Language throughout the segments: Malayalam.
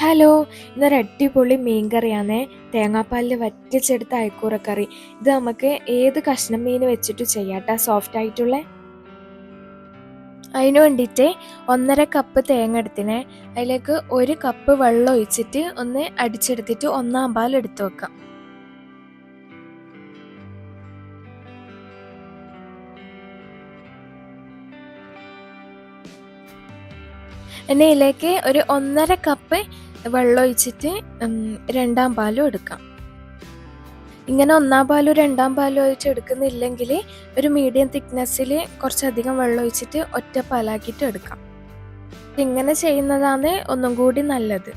ഹലോ ഇന്നൊരു അടിപൊളി മീൻ കറിയാണേ തേങ്ങാപ്പാലിൽ വറ്റിച്ചെടുത്ത അയക്കൂറക്കറി. ഇത് നമുക്ക് ഏത് കഷ്ണം മീൻ വെച്ചിട്ട് ചെയ്യാട്ടോ? സോഫ്റ്റ് ആയിട്ടുള്ള? അതിന് വേണ്ടിയിട്ട് ഒന്നര കപ്പ് തേങ്ങ എടുത്തിനെ. അതിലേക്ക് ഒരു കപ്പ് വെള്ളം ഒഴിച്ചിട്ട് ഒന്ന് അടിച്ചെടുത്തിട്ട് ഒന്നാം പാൽ എടുത്തു വെക്കാം. ഇതിലേക്ക് ഒരു ഒന്നര കപ്പ് വെള്ളം ഒഴിച്ചിട്ട് രണ്ടാം പാലും എടുക്കാം. ഇങ്ങനെ ഒന്നാം പാലും രണ്ടാം പാലും ഒഴിച്ച് എടുക്കുന്നില്ലെങ്കിൽ ഒരു മീഡിയം തിക്നെസ്സിൽ കുറച്ചധികം വെള്ളം ഒഴിച്ചിട്ട് ഒറ്റ പാലാക്കിയിട്ട് എടുക്കാം. ഇങ്ങനെ ചെയ്യുന്നതാണ് ഒന്നും കൂടി നല്ലത്.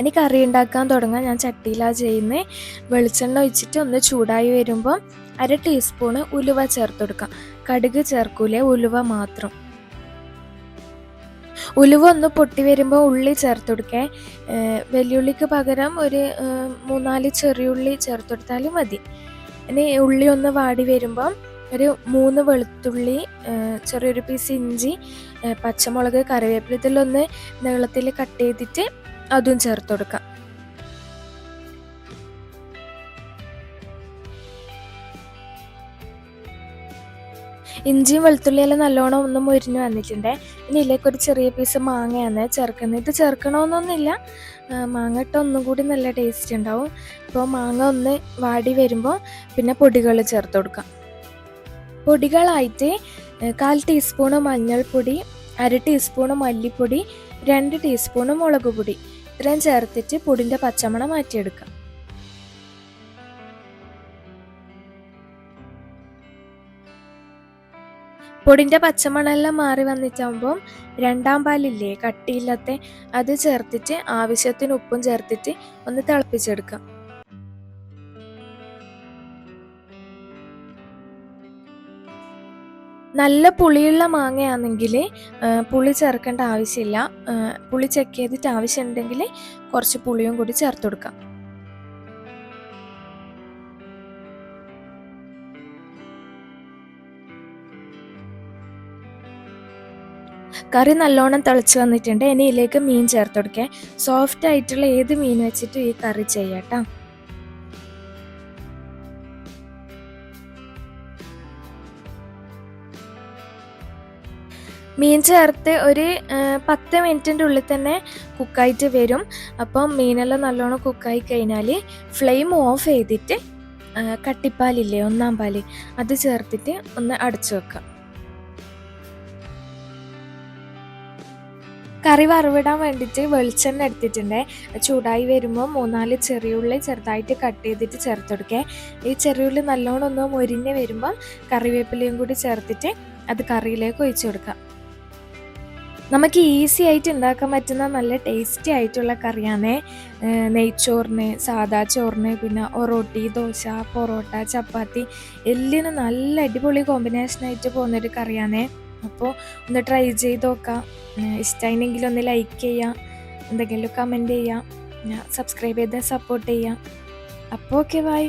ഇനി കറി ഉണ്ടാക്കാൻ തുടങ്ങാൻ ഞാൻ ചട്ടിയിലാണ് ചെയ്യുന്നത് വെളിച്ചെണ്ണ ഒഴിച്ചിട്ട് ഒന്ന് ചൂടായി വരുമ്പോൾ അര ടീസ്പൂണ് ഉലുവ ചേർത്ത് കൊടുക്കാം കടുക് ചേർക്കൂലേ? ഉലുവ മാത്രം. ഉലുവ ഒന്ന് പൊട്ടി വരുമ്പോൾ ഉള്ളി ചേർത്ത് കൊടുക്കേ. വെല്ലുള്ളിക്ക് പകരം ഒരു മൂന്നാൽ ചെറിയുള്ളി ചേർത്ത് കൊടുത്താലും മതി. ഇനി ഉള്ളി ഒന്ന് വാടി വരുമ്പം ഒരു മൂന്ന് വെളുത്തുള്ളി ചെറിയൊരു പീസ് ഇഞ്ചി പച്ചമുളക് കറിവേപ്പില ഇതിലൊന്ന് നീളത്തിൽ കട്ട് ചെയ്തിട്ട് അതും ചേർത്ത് കൊടുക്കാം. ഇഞ്ചിയും വെളുത്തുള്ളിയെല്ലാം നല്ലോണം ഒന്ന് മുരിഞ്ഞ് വന്നിട്ടുണ്ട്. ഇനി ഇതിലേക്ക് ഒരു ചെറിയ പീസ് മാങ്ങയാണ് ചേർക്കുന്നത്. ഇത് ചേർക്കണമെന്നൊന്നുമില്ല മാങ്ങ ഇട്ട ഒന്നും കൂടി നല്ല ടേസ്റ്റ് ഉണ്ടാവും. ഇപ്പോൾ മാങ്ങ ഒന്ന് വാടി വരുമ്പോൾ പിന്നെ പൊടികൾ ചേർത്ത് കൊടുക്കാം. പൊടികളായിട്ട് കാൽ ടീസ്പൂണ് മഞ്ഞൾപ്പൊടി അര ടീസ്പൂണ് മല്ലിപ്പൊടി രണ്ട് ടീസ്പൂണ് മുളക് പൊടി. ഇത്രയും ചേർത്തിട്ട് പൊടിന്റെ പച്ചമണം മാറ്റിയെടുക്കാം. പൊടിന്റെ പച്ചമണെല്ലാം മാറി വന്നിട്ടാകുമ്പോൾ രണ്ടാം പാലില്ലേ കട്ടിയില്ലാത്ത അത് ചേർത്തിട്ട് ആവശ്യത്തിന് ഉപ്പും ചേർത്തിട്ട് ഒന്ന് തിളപ്പിച്ചെടുക്കാം. നല്ല പുളിയുള്ള മാങ്ങയാണെങ്കിൽ പുളി ചേർക്കേണ്ട ആവശ്യമില്ല. പുളി ചെക്ക് ചെയ്തിട്ട് ആവശ്യമുണ്ടെങ്കിൽ കുറച്ച് പുളിയും കൂടി ചേർത്ത് കൊടുക്കാം. കറി നല്ലോണം തിളച്ച് വന്നിട്ടുണ്ട്. ഇനി ഇതിലേക്ക് മീൻ ചേർത്ത് കൊടുക്കുക സോഫ്റ്റ് ആയിട്ടുള്ള ഏത് മീൻ വെച്ചിട്ട് ഈ കറി ചെയ്യാട്ടോ. മീൻ ചേർത്ത് ഒരു പത്ത് മിനിറ്റിന്റെ ഉള്ളിൽ തന്നെ കുക്കായിട്ട് വരും. അപ്പം മീനെല്ലാം നല്ലോണം കുക്കായി കഴിഞ്ഞാൽ ഫ്ലെയിം ഓഫ് ചെയ്തിട്ട് കട്ടിപ്പാലില്ലേ ഒന്നാം പാൽ അത് ചേർത്തിട്ട് ഒന്ന് അടച്ചു വെക്കാം കറി വറവിടാൻ വേണ്ടിയിട്ട് വെളിച്ചെണ്ണ എടുത്തിട്ടുണ്ട്. ചൂടായി വരുമ്പോൾ മൂന്നാൽ ചെറിയുള്ളി ചെറുതായിട്ട് കട്ട് ചെയ്തിട്ട് ചേർത്ത് കൊടുക്കുക ഈ ചെറിയുള്ളി നല്ലോണം ഒന്ന് മൊരിഞ്ഞ് വരുമ്പോൾ കറിവേപ്പിലയും കൂടി ചേർത്തിട്ട് അത് കറിയിലേക്ക് ഒഴിച്ചു കൊടുക്കാം. നമുക്ക് ഈസി ആയിട്ട് ഉണ്ടാക്കാൻ പറ്റുന്ന നല്ല ടേസ്റ്റി ആയിട്ടുള്ള കറിയാണ്. നെയ്ച്ചോറിന് സാദാ ചോറിന് പിന്നെ ഒറോട്ടി ദോശ പൊറോട്ട ചപ്പാത്തി എല്ലിനും നല്ല അടിപൊളി കോമ്പിനേഷനായിട്ട് പോകുന്നൊരു കറിയാണ്. അപ്പോൾ ഒന്ന് ട്രൈ ചെയ്ത് നോക്കാം. ഇഷ്ടമായിരുന്നെങ്കിൽ ഒന്ന് ലൈക്ക് ചെയ്യാം. എന്തെങ്കിലും കമന്റ് ചെയ്യാം. സബ്സ്ക്രൈബ് ചെയ്താൽ സപ്പോർട്ട് ചെയ്യാം. അപ്പോൾ ഓക്കെ ബൈ